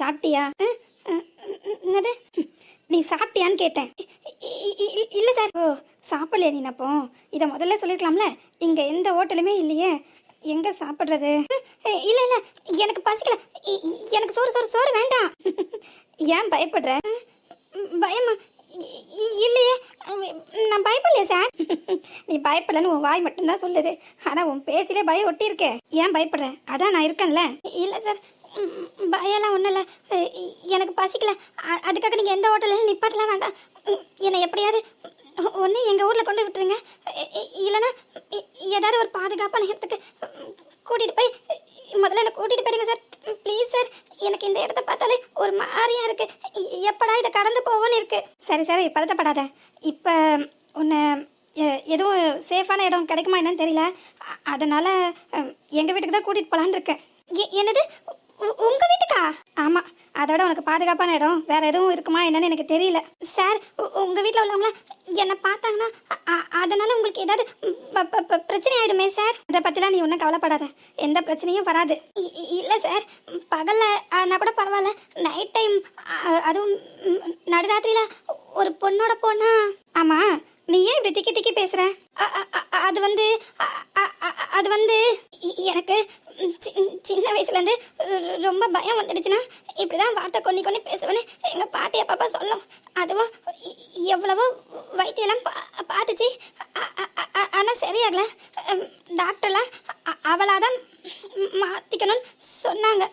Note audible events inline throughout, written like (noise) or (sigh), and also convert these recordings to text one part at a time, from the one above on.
சாப்பிட்டியா? என்னது? நீ சாப்பிட்டியான்னு கேட்டேன். இல்லை சார். ஓ சாப்பிடலையா நீ அப்போ? இதை முதல்ல சொல்லிருக்கலாம்ல இங்கே எந்த ஹோட்டலுமே இல்லையே. எங்க சாப்பிட்றது? இல்லை இல்லை. எனக்கு பசிக்கல. இ- எனக்கு சோறு சோறு சோறு வேண்டாம். ஏன் பயப்படுற? பயமா? இ- இல்லையே. நான் பயப்படலையே சார்? நீ பயப்படலன்னு உன் வாய் மட்டும்தான் சொல்லுது. ஆனால் உன் பேச்சிலே பயம் ஒட்டியிருக்கே. ஏன் பயப்படுற? அதான் நான் இருக்கேன்ல. இல்லை சார். பயம்லாம் ஒன்றும் இல்லை எனக்கு பசிக்கல. அதுக்காக நீங்கள் எந்த ஹோட்டலில் நிப்பாட்டலாம் வேண்டாம். என்னை எப்படியாவது ஒன்று எங்கள் ஊரில் கொண்டு விட்டுருங்க. இல்லைன்னா ஏதாவது ஒரு பாதுகாப்பான இடத்துக்கு கூட்டிகிட்டு போய் முதல்ல என்னை கூட்டிகிட்டு போயிடுங்க சார். ப்ளீஸ் சார் எனக்கு இந்த இடத்த பார்த்தாலே ஒரு மாதிரியாக இருக்குது எப்படா இதை கடந்து போவோன்னு இருக்குது சரி சரி பதட்டப்படாத. இப்போ உன்னை எ- எதுவும் சேஃபான இடம் கிடைக்குமா என்னன்னு தெரியல. அதனால் எங்கள் வீட்டுக்கு தான் கூட்டிகிட்டு போகலான்னு இருக்கேன். எ- என்னது? உங்க வீட்டுக்கா? ஆமா அதோட உனக்கு பாதுகாப்பான இடம். வேற எதுவும் இருக்குமா என்னன்னு எனக்கு தெரியல. சார் உ- உங்க வீட்டில் உள்ளவங்கள என்ன பார்த்தாங்கன்னா அதனால உங்களுக்கு ஏதாவது ப- ப- பிரச்சனை ஆயிடுமே சார்? அதை பத்திலாம் நீ ஒன்றும் கவலைப்படாத. எந்த பிரச்சனையும் வராது. இ- இல்ல சார் பகல்ல ஆனா கூட பரவாயில்ல. நைட் டைம் அதுவும் நடுராத்திரியில் நடுராத்திரியில ஒரு பொண்ணோட போனா. ஆமா நீ ஏன் இப்படி திக்கி திக்கி பேசுற? அ- அது வந்து அது வந்து எனக்கு சி- சின்ன வயசுல இருந்து ரொம்ப பயம் வந்துடுச்சுன்னா இப்படிதான் வார்த்தை கொண்டு கொண்டு பேசுவேன்னு எங்க பாட்டி அப்பா சொல்லும். அதுவும் எவ்வளவோ வைத்தியெல்லாம் பா பார்த்துச்சு. ஆனால் ஆனா சரியாகல. டாக்டர்லாம் அவளாக அவளாதான் மாத்திக்கணும்னு சொன்னாங்க.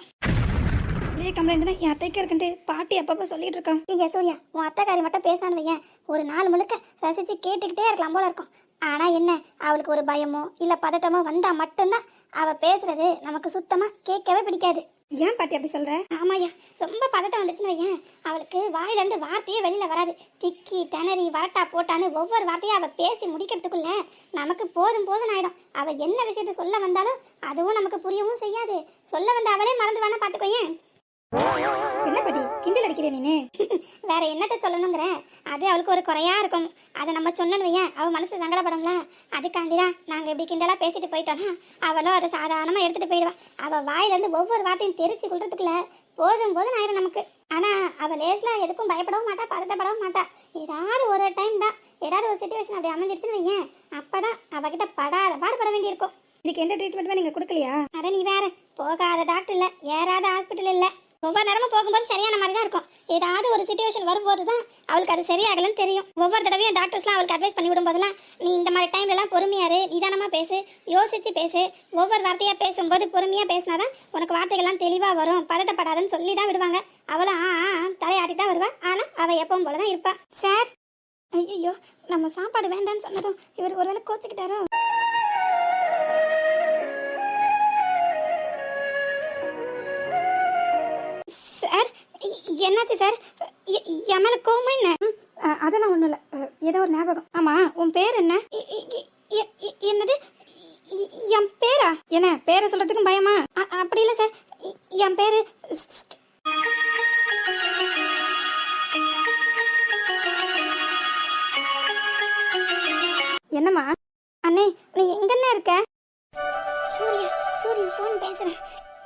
இதே கம்ப்ளைண்ட் தான் என் அத்தைக்கு இருக்குன்ட்டு பாட்டி அப்பப்போ சொல்லிட்டு இருக்கான். ஐயா சூர்யா உன் அத்தைக்காரி மட்டும் பேசான்னு வையேன். ஒரு நாள் முழுக்க ரசிச்சு கேட்டுக்கிட்டே இருக்கலாம் போல இருக்கும். ஆனா என்ன அவளுக்கு ஒரு பயமோ இல்ல பதட்டமோ வந்தா மட்டும்தான் அவ பேசுறது நமக்கு சுத்தமா கேட்கவே பிடிக்காது. ஏன் பாட்டி அப்படி சொல்ற? ஆமாய்யா ரொம்ப பதட்டம் வந்துச்சுன்னு வையேன். அவளுக்கு வாயில இருந்து வார்த்தையே வெளியில வராது. திக்கி திணறி வரட்டா போட்டான்னு ஒவ்வொரு வார்த்தையும் அவ பேசி முடிக்கிறதுக்குள்ள நமக்கு போதும் போதும் ஆயிடும். அவ என்ன விஷயத்த சொல்ல வந்தாலும் அதுவும் நமக்கு புரியவும் செய்யாது. சொல்ல வந்த அவளே மறந்து வேணா பாத்துக்கோயேன் என்ன படி கிண்டல் அடிக்கிறே நீனு? (laughs) வேற என்னத்த சொல்லணுங்கிற? அது அவளுக்கு ஒரு குறையா இருக்கும். அதை நம்ம சொன்னோன்னு வையேன் அவ மனசு சங்கடப்படும்ல. அதுக்காண்டி தான் நாங்க இப்படி கிண்டலா பேசிட்டு போயிட்டோம்னா அவளும் அதை சாதாரணமா எடுத்துட்டு போயிடுவா. அவ வாயில இருந்து ஒவ்வொரு வார்த்தையும் தெரிச்சு கொள்றதுக்குள்ள போதும் போதும் ஆயிரும் நமக்கு. ஆனா அவ லேஸ்ல எதுக்கும் பயப்படவும் மாட்டா பதட்டப்படவும் மாட்டா. ஏதாவது ஒரு டைம் தான் ஏதாவது ஒரு சுச்சுவேஷன் அப்படி அமைஞ்சிருச்சுன்னு வையேன் அப்பதான் அவகிட்ட படாத பாடுபட வேண்டியிருக்கும். இதுக்கு எந்த ட்ரீட்மெண்ட்டுமே நீங்க கொடுக்கலையா? அட நீ வேற போகாத டாக்டர் இல்ல ஏறாத ஹாஸ்பிட்டல் இல்ல. ஒவ்வொரு நேரமும் போகும்போது சரியான மாதிரி தான் இருக்கும். ஏதாவது ஒரு சுச்சுவேஷன் வரும்போது தான் அவளுக்கு அது சரியாகலன்னு தெரியும். ஒவ்வொரு தடவையும் டாக்டர்ஸ்லாம் அவளுக்கு அட்வைஸ் பண்ணி விடும்போதெல்லாம் நீ இந்த மாதிரி டைம்லலாம் பொறுமையாரு நிதானமாக பேசு யோசித்து பேசு. ஒவ்வொரு வார்த்தையாக பேசும்போது பொறுமையாக பேசினா தான் உனக்கு வார்த்தைகள்லாம் தெளிவாக வரும். பதட்டப்படாதுன்னு சொல்லி தான் விடுவாங்க. அவளும் ஆ ஆ, ஆ, தலையாட்டி தான் வருவா. ஆனால் அவள் எப்பவும் போல தான் இருப்பாள் சார் ஐயோ நம்ம சாப்பாடு வேண்டாம்னு சொன்னதும் இவர் ஒருவேளை கோச்சுக்கிட்டாரோ? என்னாச்சு சார் என் மேல கோவமா என்ன? அதெல்லாம் ஒண்ணும் இல்ல. ஏதோ ஒரு ஞாபகம். ஆமா உன் பேர் என்ன? என்னது? என் பேரா? என்ன பேரை சொல்றதுக்கும் பயமா? அப்படி இல்ல சார் என் பேரு என்னம்மா? அண்ணே நீ எங்கண்ணே இருக்க? சூர்யா சூர்யா ஃபோன் பேசுறேன்.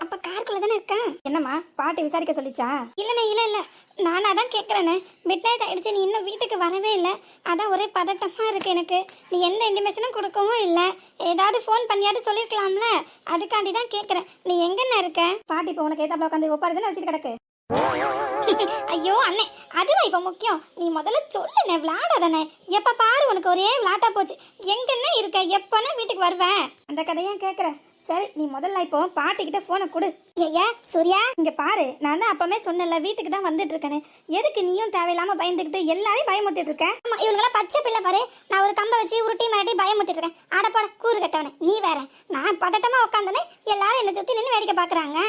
அப்ப காருக்குள்ள தானே இருக்கேன் என்னம்மா பாட்டி விசாரிக்க சொல்லிச்சா? இல்லண்ணே இல்ல இல்ல. நானா தான் கேட்கறேன்னு மிட் நைட் ஆயிடுச்சு நீ இன்னும் வீட்டுக்கு வரவே இல்லை. அதான் ஒரே பதட்டமா இருக்கு எனக்கு. நீ எந்த இன்டிமேஷனும் கொடுக்கவும் இல்லை. ஏதாவது ஃபோன் பண்ணியாவது சொல்லிருக்கலாம்ல. அதுக்காண்டி தான் கேட்கறேன் நீ எங்கண்ணே இருக்க? பாட்டி இப்போ உனக்கு ஏத்தாப்புல உட்காந்து ஒப்பாரு வச்சுட்டு கிடக்கு? (laughs) ஐயோ அண்ணே அதுவா இப்ப முக்கியம்? நீ முதல்ல சொல்லுண்ணே விளாடாதண்ணே எப்ப பாரு உனக்கு ஒரே விளாட்டா போச்சு. எங்கன்னா இருக்க? எப்பனா வீட்டுக்கு வருவேன் அந்த கதையும் கேக்குறேன். சரி நீ முதல்ல இப்போ பாட்டிக்கிட்ட போனை கொடு. ஐயா சூர்யா இங்க பாரு. நான் தான் அப்பமே சொன்னல வீட்டுக்கு தான் வந்துட்டு இருக்கேன்னு எதுக்கு நீயும் தேவையில்லாம பயந்துக்கிட்டு எல்லாரையும் பயமுத்திட்டு இருக்கேன் ஆமா இவங்களா பச்சை பிள்ளை பாரு. நான் ஒரு கம்பை வச்சு உருட்டி மிரட்டி பயமுத்திட்டு இருக்கேன் ஆட கூறு கட்டவனே நீ வேற. நான் பதட்டமா உட்காந்தனே எல்லாரும் என்னை சுத்தி நின்று வேடிக்கை பாக்குறாங்க.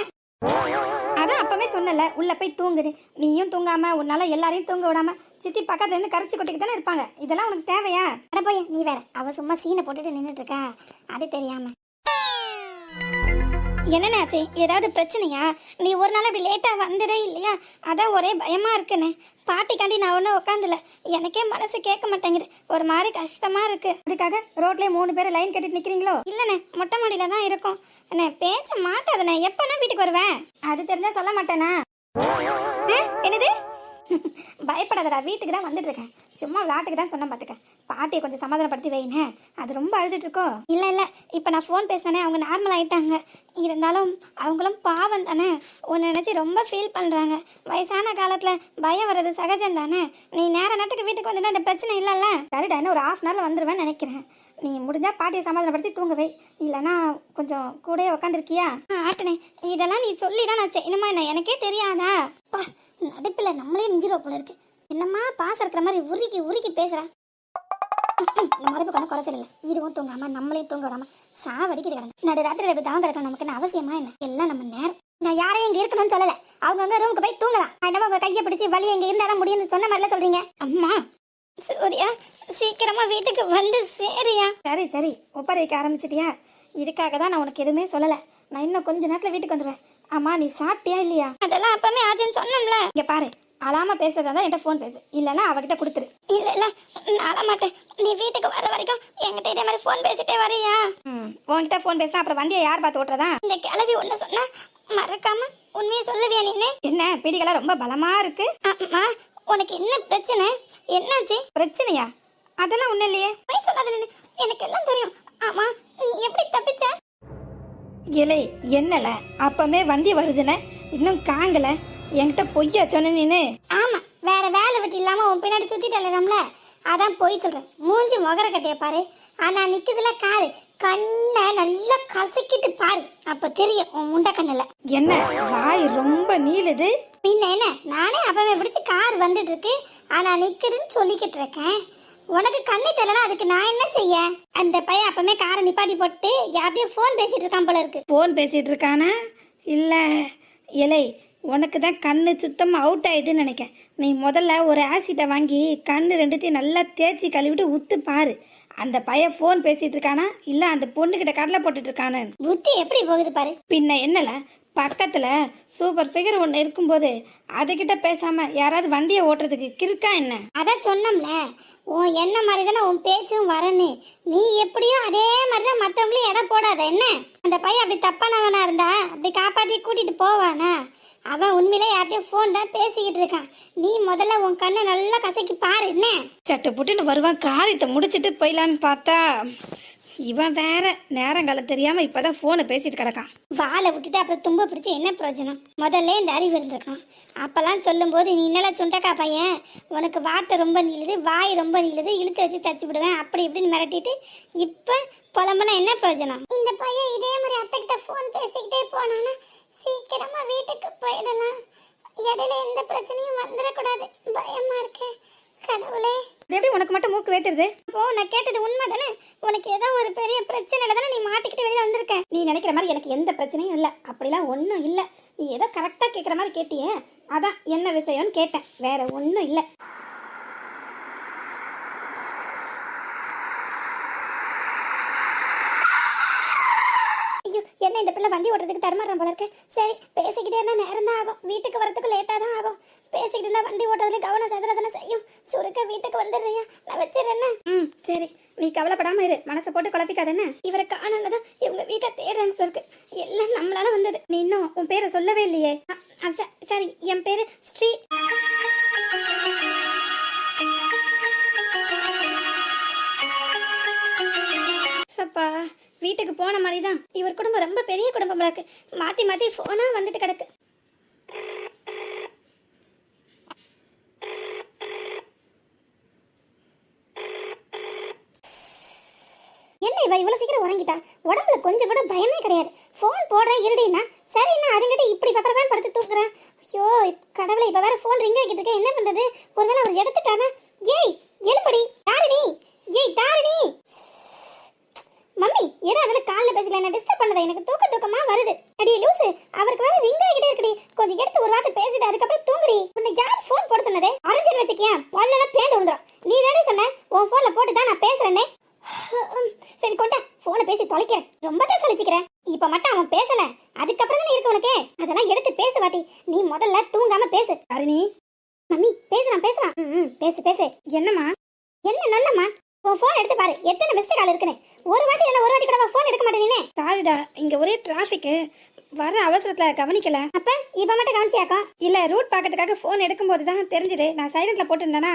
அதான் அப்பவே சொன்னல உள்ள போய் தூங்குடு நீயும் தூங்காம உன்னால எல்லாரையும் தூங்க விடாம சித்தி பக்கத்துல இருந்து கரைச்சி கொட்டிக்கிட்டு தானே இருப்பாங்க. இதெல்லாம் உனக்கு தேவையா? அட போய் நீ வேற. அவ சும்மா சீனை போட்டுட்டு நின்னுட்டு இருக்கா. அது தெரியாம. என்னண்ணாச்சு ஏதாவது பிரச்சனையா? நீ ஒரு நாள் அப்படி லேட்டாக வந்ததே இல்லையா? அதான் ஒரே பயமா இருக்குன்னு பாட்டிக்காண்டி நான் ஒன்றும் உட்காந்துல எனக்கே மனசு கேட்க மாட்டேங்குது. ஒரு மாதிரி கஷ்டமா இருக்கு. அதுக்காக ரோட்லேயே மூணு பேர் லைன் கட்டிட்டு நிக்கிறீங்களோ? இல்லைண்ணே மொட்டை மாடியில தான் இருக்கும். அண்ணே பேச மாட்டாதண்ணே. எப்போண்ணா வீட்டுக்கு வருவேன்? அது தெரிஞ்சால் சொல்ல மாட்டேனா? ஆ, என்னது? (laughs) பயப்படாதடா வீட்டுக்கு தான் வந்துட்டு இருக்கேன். சும்மா விளாட்டுக்கு தான் சொன்னேன் பார்த்துக்க பாட்டியை கொஞ்சம் சமாதானப்படுத்தி வைனே அது ரொம்ப அழுதுட்டு இருக்கோ இல்லை இல்லை இப்போ நான் ஃபோன் பேசினேனே அவங்க நார்மல் ஆகிட்டாங்க இருந்தாலும் அவங்களும் பாவம் தானே. உன்னை நினச்சி ரொம்ப ஃபீல் பண்ணுறாங்க வயசான காலத்தில் பயம் வர்றது சகஜம் தானே. நீ நேர நேரத்துக்கு வீட்டுக்கு வந்தா இந்த பிரச்சனை இல்லைல்ல. சரிடா இன்னும் ஒரு ஹாஃப் அன் வந்துடுவேன்னு நினைக்கிறேன். நீ முடிஞ்சா பாட்டியை சமாதானப்படுத்தி தூங்குவே இல்லைனா கொஞ்சம் கூடயே உக்காந்துருக்கியா? ஆட்டனே இதெல்லாம் நீ சொல்லி தான் நான் செய்யணுமா என்ன? எனக்கே தெரியாதா? நடிப்பில் நம்மளே மிஞ்சிருவ போல இருக்கு. என்னம்மா பாசம் இருக்கிற மாதிரி உருக்கி உருக்கி பேசுறா? இந்த மறுப்பு கொண்டு குறைச்சல் இல்லை இதுவும் தூங்காம நம்மளையும் தூங்க விடாம சாவடிக்கிட்டு கிடந்து நடு ராத்திரி இப்படி தவம் கிடக்கணும் நமக்கு அவசியமா என்ன? எல்லாம் நம்ம நேரம். நான் யாரையும் இங்க இருக்கணும்னு சொல்லல. அவங்க ரூமுக்கு போய் தூங்கலாம். என்னவோ உங்க கையை பிடிச்சி வலி எங்க இருந்தாலும் முடியும்னு சொன்ன மாதிரிலாம் சொல்றீங்க. அம்மா சூர்யா சீக்கிரமா வீட்டுக்கு வந்து சேரியா சரி சரி. ஒப்பர வைக்க ஆரம்பிச்சிட்டியா? இதுக்காக தான் நான் உனக்கு எதுவுமே சொல்லல. நான் இன்னும் கொஞ்ச நேரத்துல வீட்டுக்கு வந்துடுவேன் ஆமா நீ சாப்பிட்டியா இல்லையா? அதெல்லாம் அப்பவே ஆச்சுன்னு சொன்னோம்ல. இங்க பாரு. அழாம பேசுறதா தான் என்கிட்ட ஃபோன் பேசு. இல்லைன்னா அவகிட்ட கொடுத்துரு. இல்ல இல்ல நான் அழ மாட்டேன். நீ வீட்டுக்கு வர வரைக்கும் என்கிட்ட இதே மாதிரி ஃபோன் பேசிட்டே வரியா? ம் உன்கிட்ட ஃபோன் பேசினா அப்புறம் வண்டியை யார் பார்த்து ஓட்டுறதா? இந்த கிளவி ஒண்ணு சொன்னா மறக்காம உண்மையை சொல்லுவியா நீ என்ன பீடிகளா ரொம்ப பலமா இருக்கு? அம்மா உனக்கு என்ன பிரச்சனை? என்னாச்சு? பிரச்சனையா? அதெல்லாம் ஒண்ணும் இல்லையே. போய் சொல்லாத. எனக்கு எல்லாம் தெரியும். ஆமா நீ எப்படி தப்பிச்ச? இலை என்னல? அப்பமே வண்டி வருதுன இன்னும் காங்கல. என்கிட்ட பொய்யா சொன்ன நீனு? ஆமா. வேற வேலை விட்டு இல்லாம உன் பின்னாடி சுத்திட்டு அதான் போய் சொல்றேன். மூஞ்சி முகர கட்டிய பாரு. ஆனா நிக்குதுல காரு. கண்ணை நல்லா கசக்கிட்டு பாரு. அப்ப தெரியும் உன் முண்டை கண்ணுல. என்ன? வாய் ரொம்ப நீளுது? பின்ன என்ன? நானே அப்பவே பிடிச்சு கார் வந்துட்டு இருக்கு ஆனா நிக்குதுன்னு சொல்லிக்கிட்டு இருக்கேன். உனக்கு கண்ணு தெரியல அதுக்கு நான் என்ன செய்ய? அந்த பையன் அப்பமே காரை நிப்பாட்டி போட்டு யார்கிட்டயும் ஃபோன் பேசிட்டு இருக்கான் போல இருக்கு. ஃபோன் பேசிட்டு இருக்கானா? இல்ல. இலை உனக்கு தான் கண்ணு சுத்தமாக அவுட் ஆயிட்டுன்னு நினைக்கேன் நீ முதல்ல ஒரு ஆசிட்டை வாங்கி கண்ணு ரெண்டுத்தையும் நல்லா தேய்ச்சி கழுவிட்டு உத்து பாரு. அந்த பையன் ஃபோன் பேசிட்டு இருக்கானா? இல்ல அந்த பொண்ணுகிட்ட கடலை போட்டுட்டு இருக்கானு. புத்தி எப்படி போகுது பாரு. பின்ன என்னல? பக்கத்துல சூப்பர் ஃபிகர் ஒன்று இருக்கும்போது அதுகிட்ட பேசாம யாராவது வண்டியை ஓட்டுறதுக்கு கிறுக்கா என்ன? அதான் சொன்னோம்ல. உன் என்ன மாதிரி தானே உன் பேச்சும் வரனு நீ எப்படியோ அதே மாதிரி தான் மற்றவங்களையும் எடை போடாத. என்ன? அந்த பையன் அப்படி தப்பானவனா இருந்தா அப்படி காப்பாத்தி கூட்டிட்டு போவானா? அவன் உண்மையிலே யார்கிட்டயும் ஃபோன் தான் பேசிக்கிட்டு இருக்கான். நீ முதல்ல உன் கண்ணை நல்லா கசக்கி பாரு என்ன? சட்டு புட்டுன்னு வருவான் காரியத்தை முடிச்சிட்டு போயிடலான்னு பார்த்தா இவன் வேற நேரங்காலம் தெரியாம இப்பதான் போனை பேசிட்டு கிடக்கான். வாழை விட்டுட்டு அப்புறம் தும்ப பிடிச்சி என்ன பிரயோஜனம்? முதல்ல இந்த அறிவு இருந்திருக்கான் அப்பெல்லாம் சொல்லும்போது நீ என்னலாம் சுண்டக்கா பையன்? உனக்கு வார்த்தை ரொம்ப நீளுது வாய் ரொம்ப நீளுது இழுத்து வச்சு தச்சு விடுவேன் அப்படி இப்படின்னு மிரட்டிட்டு இப்ப புலம்புனா என்ன பிரயோஜனம்? இந்த பையன் இதே மாதிரி அத்தைக்கிட்ட ஃபோன் பேசிக்கிட்டே போனானா சீக்கிரமா வீட்டுக்கு போயிடலாம். இடையில எந்த பிரச்சனையும் வந்துடக்கூடாது. பயமா இருக்கு. கடவுளே. எப்படி உனக்கு மட்டும் மூக்கு வேத்துருது அப்போ நான் கேட்டது உண்மை தானே உனக்கு ஏதோ ஒரு பெரிய பிரச்சனையில தானே நீ மாட்டிக்கிட்டு வெளியே வந்திருக்க? நீ நினைக்கிற மாதிரி எனக்கு எந்த பிரச்சனையும் இல்லை. அப்படிலாம் ஒன்றும் இல்லை. நீ ஏதோ கரெக்டாக கேட்குற மாதிரி கேட்டியே. அதான் என்ன விஷயம்னு கேட்டேன். வேற ஒன்றும் இல்லை ஐயோ என்ன இந்த பிள்ளை வண்டி ஓட்டுறதுக்கு தடுமாறுறான் போல இருக்கு? சரி பேசிக்கிட்டே இருந்தா நேரம் தான் ஆகும். வீட்டுக்கு வரதுக்கு லேட்டாக தான் ஆகும். பேசிக்கிட்டு இருந்தா வண்டி ஓட்டுறதுல கவனம் செதற தானே செய்யும். சுருக்க வீட்டுக்கு வந்துடுறியா? நான் வச்சிடுறேன் ம் சரி. நீ கவலைப்படாம இரு. மனசை போட்டு குழப்பிக்காதேன்னு. இவரை காணலதான் இவங்க வீட்டை தேடுறாங்க இருக்கு. எல்லாம் நம்மளால வந்தது. நீ இன்னும் உன் பேரை சொல்லவே இல்லையே. சரி என் பேரு ஸ்ரீ வீட்டுக்கு போன மாதிரி தான் இவர் குடும்பம் ரொம்ப பெரிய குடும்பமா இருக்கு. மாத்தி மாத்தி போனா வந்துட்டு கிடக்கு. என்ன இவ இவ்வளவு சீக்கிரம் உறங்கிட்டா? உடம்புல கொஞ்சம் கூட பயமே கிடையாது. ஃபோன் போடுறேன் இருடினா சரிண்ணா அதுங்கிட்ட இப்படி பப்பரப்பான் படுத்து தூக்குறேன் ஐயோ இப்- கடவுளே இப்ப வேற ஃபோன் ரிங் ஆகிட்டு இருக்கேன். என்ன பண்றது? ஒருவேளை அவர் எடுத்துட்டானா? ஏய் எழுப்படி தாரிணி. ஏய் தாரிணி. மம்மி ஏதோ அதில் காலில் பேசல என்ன டிஸ்டர்ப் பண்ணதா எனக்கு தூக்க தூக்கமா வருது. அடி லூசு அவருக்கு வேற ரிங் ஆகிட்டே இருக்குடி. கொஞ்சம் எடுத்து ஒரு வார்த்தை பேசிட்டு அதுக்கப்புறம் தூங்குடி. உன்னை யார் ஃபோன் போட சொன்னது? அரஞ்சல் வச்சுக்கியா? பல்லெல்லாம் பேந்து விழுந்துரும். நீ தானே சொன்ன? உன் ஃபோன்ல போட்டு தான் நான் பேசுறேனே சரி கொண்டா. போனை பேசி தொலைக்கிறேன். ரொம்ப தான் சலிச்சுக்கிறேன் இப்ப மட்டும் அவன் பேசல. அதுக்கப்புறம் தானே இருக்கு உனக்கு? அதெல்லாம் எடுத்து பேசு வாட்டி நீ முதல்ல தூங்காம பேசு. அருணி. மம்மி பேசுறான் பேசுறான் ம், ம், பேசு பேசு. என்னம்மா? என்ன நல்லம்மா? உன் ஃபோன் எடுத்து பாரு. எத்தனை மிஸ்டு கால் இருக்குன்னு. ஒரு வாட்டி இல்ல ஒரு வாட்டி கூட ஃபோன் எடுக்க மாட்டேனே சாரிடா இங்க ஒரே டிராஃபிக் வர அவசரத்துல கவனிக்கல. அப்ப இப்ப மட்டும் கவனிச்சியாக்கா? இல்ல ரூட் பார்க்கறதுக்காக ஃபோன் எடுக்கும்போது தான் தெரிஞ்சது. நான் சைலண்ட்ல போட்டிருந்தேனா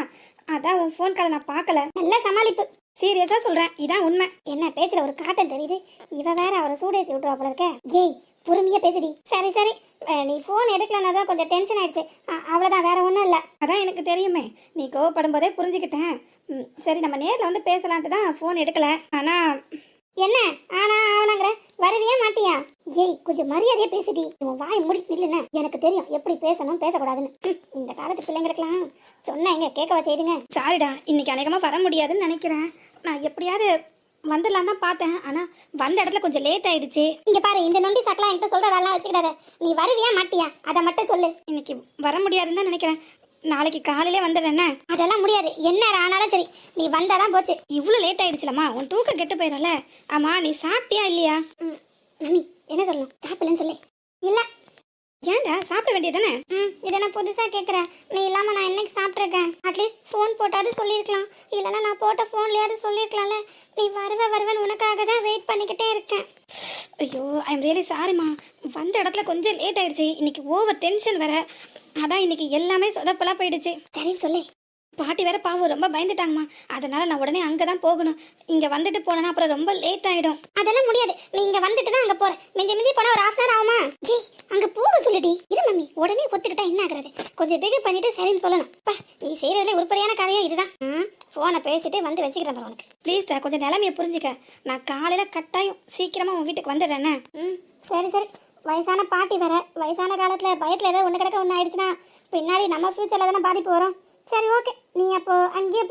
அதான் உன் ஃபோன் காலை நான் பார்க்கல. நல்ல சமாளிப்பு. சீரியஸா சொல்றேன். இதான் உண்மை. என்ன பேச்சுல ஒரு காட்டம் தெரியுது? இவ வேற அவரை சூடேத்தி விட்டுருவா போல இருக்க. ஏய் பொறுமையா பேசுடி. சரி சரி. நீ ஃபோன் எடுக்கலன்னா தான் கொஞ்சம் டென்ஷன் ஆயிடுச்சு. அ- அவ்வளவுதான் வேற ஒன்றும் இல்லை. அதான் எனக்கு தெரியுமே. நீ கோவப்படும் போதே புரிஞ்சுக்கிட்டேன் சரி நம்ம நேர்ல வந்து பேசலான்ட்டு தான் ஃபோன் எடுக்கல. ஆனா என்ன? ஆனா ஆவனாங்கிற வரவே மாட்டியா? ஏய் கொஞ்சம் மரியாதையா பேசுடி. உன் வாய் முடிட்டு நில்லுன எனக்கு தெரியும் எப்படி பேசணும் பேசக்கூடாதுன்னு. இந்த காலத்து பிள்ளைங்களுக்கெல்லாம் சொன்னா எங்க கேட்கவா செய்துங்க? சாரிடா இன்னைக்கு அநேகமா வர முடியாதுன்னு நினைக்கிறேன். நான் எப்படியாவது வந்துடலாம் தான் பார்த்தேன். ஆனா வந்த இடத்துல கொஞ்சம் லேட் ஆயிடுச்சு. இங்க பாரு இந்த நொண்டி சாக்கெல்லாம் என்கிட்ட சொல்ற வேலை வச்சுக்கிடாத. நீ வருவியா மாட்டியா? அதை மட்டும் சொல்லு. இன்னைக்கு வர முடியாதுன்னு தான் நினைக்கிறேன். நாளைக்கு காலையிலே வந்துடுறேன்ன அதெல்லாம் முடியாது. என்ன ஆனாலும் சரி. நீ வந்தாதான் போச்சு. இவ்வளோ லேட் ஆயிடுச்சுலம்மா. உன் தூக்கம் கெட்டு போயிடும்ல. ஆமா நீ சாப்பிட்டியா இல்லையா? மம்மி என்ன சொல்லணும்? சாப்பிடலன்னு சொல்லு. இல்ல. ஏன்டா சாப்பிட வேண்டியதானே ம் இதை நான் புதுசாக கேட்குறேன் நீ இல்லாமல் நான் என்னைக்கு சாப்பிட்ருக்கேன் அட்லீஸ்ட் ஃபோன் போட்டாவது சொல்லியிருக்கலாம். இல்லைன்னா நான் போட்ட ஃபோன்லையாவது சொல்லியிருக்கலாம்ல. நீ வருவ வருவன் உனக்காக தான் வெயிட் பண்ணிக்கிட்டே இருக்கேன். ஐயோ ஐ எம் ரியலி சாரிம்மா வந்த இடத்துல கொஞ்சம் லேட் ஆயிடுச்சு. இன்னைக்கு ஓவர் டென்ஷன் வேற. அதான் இன்னைக்கு எல்லாமே சொதப்பலாக போயிடுச்சு. சரின்னு சொல்லி. பாட்டி வேற பாவம் ரொம்ப பயந்துட்டாங்கம்மா. அதனால நான் உடனே அங்கே தான் போகணும். இங்கே வந்துட்டு போனேன்னா அப்புறம் ரொம்ப லேட் ஆயிடும். அதெல்லாம் முடியாது. நீ இங்கே வந்துட்டு தான் அங்கே போற. மிஞ்சி மிஞ்சி போனால் ஒரு ஹாஃப் அன் ஆகுமா? ஜி அங்கே போக சொல்லுடி. இரு மம்மி. உடனே ஒத்துக்கிட்டா என்ன ஆகுறது? கொஞ்சம் பிகு பண்ணிட்டு சரின்னு சொல்லணும். பா நீ செய்யறதுல உருப்படியான காரியம் இதுதான். ஃபோனை பேசிட்டு வந்து வச்சுக்கிறேன் உனக்கு. ப்ளீஸ்டா கொஞ்சம் நிலைமையை புரிஞ்சுக்க. நான் காலையில் கட்டாயம் சீக்கிரமாக உன் வீட்டுக்கு வந்துடுறேனே ம் சரி சரி. வயசான பாட்டி வேற. வயசான காலத்தில் பயத்தில் ஏதோ ஒன்று கிடக்க ஒன்று ஆயிடுச்சுன்னா பின்னாடி நம்ம ஃபியூச்சரில் தானே பாதிப்பு வரும். சரி ஓகே நீ அப்போ அங்கேயே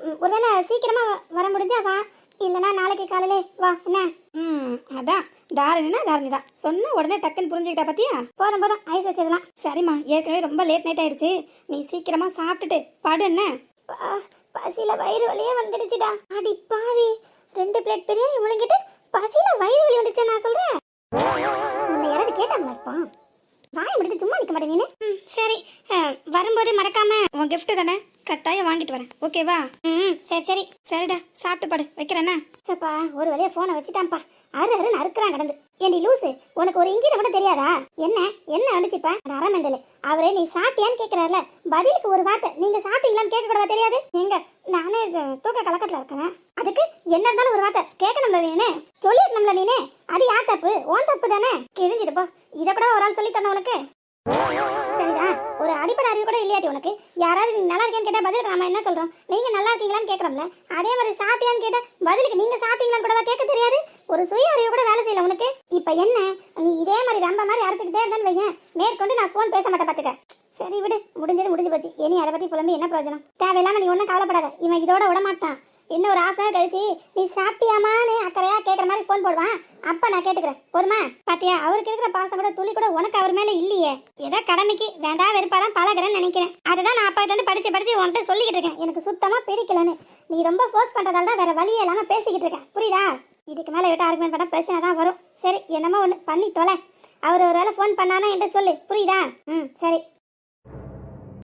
ம், ஒருவேளை சீக்கிரமா வ- வர முடிஞ்சா வா. இல்லைன்னா நாளைக்கு காலையிலே வா என்ன? ம் அதான். தாரணினா தாரணி தான். சொன்ன உடனே டக்குன்னு புரிஞ்சுக்கிட்டா பத்தியா? போதும் போதும். ஐஸ் வச்சதுலாம் சரிம்மா ஏற்கனவே ரொம்ப லேட் நைட் ஆயிடுச்சு. நீ சீக்கிரமா சாப்பிட்டுட்டு படு என்ன? பசியில வயிறு வலியே வந்துடுச்சுடா. அடி பாவி. ரெண்டு பிளேட் பிரியாணி முழுங்கிட்டு பசியில வயிறு வலி வந்துச்சு நான் சொல்றேன். உன்னை யாராவது கேட்டாங்களா இப்போ? வாய முடிட்டு சும்மா நிக்க மாட்டேங்க நீனு? சரி. வரும்போது மறக்காம கிஃப்ட் தானே? கட்டாயம் வாங்கிட்டு வரேன். ஓகேவா ம் சரி சரி. சரிடா. சாப்பிட்டு படு. வைக்கிறேன்னா? சப்பா ஒரு வழியா போனை வச்சுட்டான்ப்பா. அரு அருன்னு அறுக்கிறான் கடந்து. ஏண்டி லூசு உனக்கு ஒரு இங்கீத கூட தெரியாதா? என்ன? என்ன வந்துச்சுப்பா அரமெண்டல் அவரே நீ சாப்பிட்டியான்னு கேட்கிறாருல பதிலுக்கு ஒரு வார்த்தை. நீங்க சாப்பிட்டீங்களான்னு கேட்க கூடவா தெரியாது? எங்க? நானே தூக்க கலக்கத்துல இருக்கேன். அதுக்கு என்ன இருந்தாலும் ஒரு வார்த்தை. கேட்கணும்ல நீனு? சொல்லிடணும்ல நீனே? அது யார் தப்பு? ஓன் தப்பு தானே? கிழிஞ்சிட்டு போ. இதை கூட ஒரு ஆள் சொல்லி தரணும் உனக்கு. சரிதா ஒரு அடிப்படை அறிவு கூட இல்லையாட்டி உனக்கு? யாராவது நல்லா இருக்கேன்னு கேட்டா பதிலுக்கு நாம என்ன சொல்றோம்? நீங்க நல்லா இருக்கீங்களான்னு கேக்குறோம்ல. அதே மாதிரி சாப்பிட்டியான்னு கேட்டா பதிலுக்கு நீங்க சாப்பிட்டீங்களான்னு கூட கேட்க தெரியாது? ஒரு சுய அறிவு கூட வேலை செய்யல உனக்கு? இப்ப என்ன? நீ இதே மாதிரி ரம்ப மாதிரி அறுத்துக்கிட்டே இருந்தான்னு வையேன். மேற்கொண்டு நான் ஃபோன் பேச மாட்டேன் பாத்துக்க. சரி விடு. முடிஞ்சது முடிஞ்சு போச்சு. இனி அதை பத்தி புலம்பி என்ன பிரயோஜனம்? தேவையில்லாம நீ ஒன்றும் கவலைப்படாத. இவன் இதோட விட மாட்டான் இன்னும் ஒரு ஹாஃப் அன் கழிச்சு நீ சாப்பிட்டியாமான்னு அக்கறையா கேட்குற மாதிரி ஃபோன் போடுவான் அப்ப நான் கேட்டுக்கிறேன். போதுமா? பாத்தியா? அவருக்கு இருக்கிற பாசம் கூட துளி கூட உனக்கு அவர் மேல இல்லையே. ஏதோ கடமைக்கு வேண்டாம் வெறுப்பாதான் பழகிறேன்னு நினைக்கிறேன். அதுதான் நான் அப்பா வந்து படிச்சு படிச்சு உன்கிட்ட சொல்லிக்கிட்டு இருக்கேன். எனக்கு சுத்தமா பிடிக்கலன்னு. நீ ரொம்ப ஃபோர்ஸ் பண்றதால தான் வேற வழியே இல்லாம பேசிக்கிட்டு இருக்கேன். புரியுதா? இதுக்கு மேல விட்டு ஆர்குமெண்ட் பண்ண பிரச்சனை தான் வரும். சரி என்னமோ ஒன்று பண்ணி தொலை. அவர் ஒரு வேலை ஃபோன் பண்ணானா என்கிட்ட சொல்லு. புரியுதா? ம் சரி.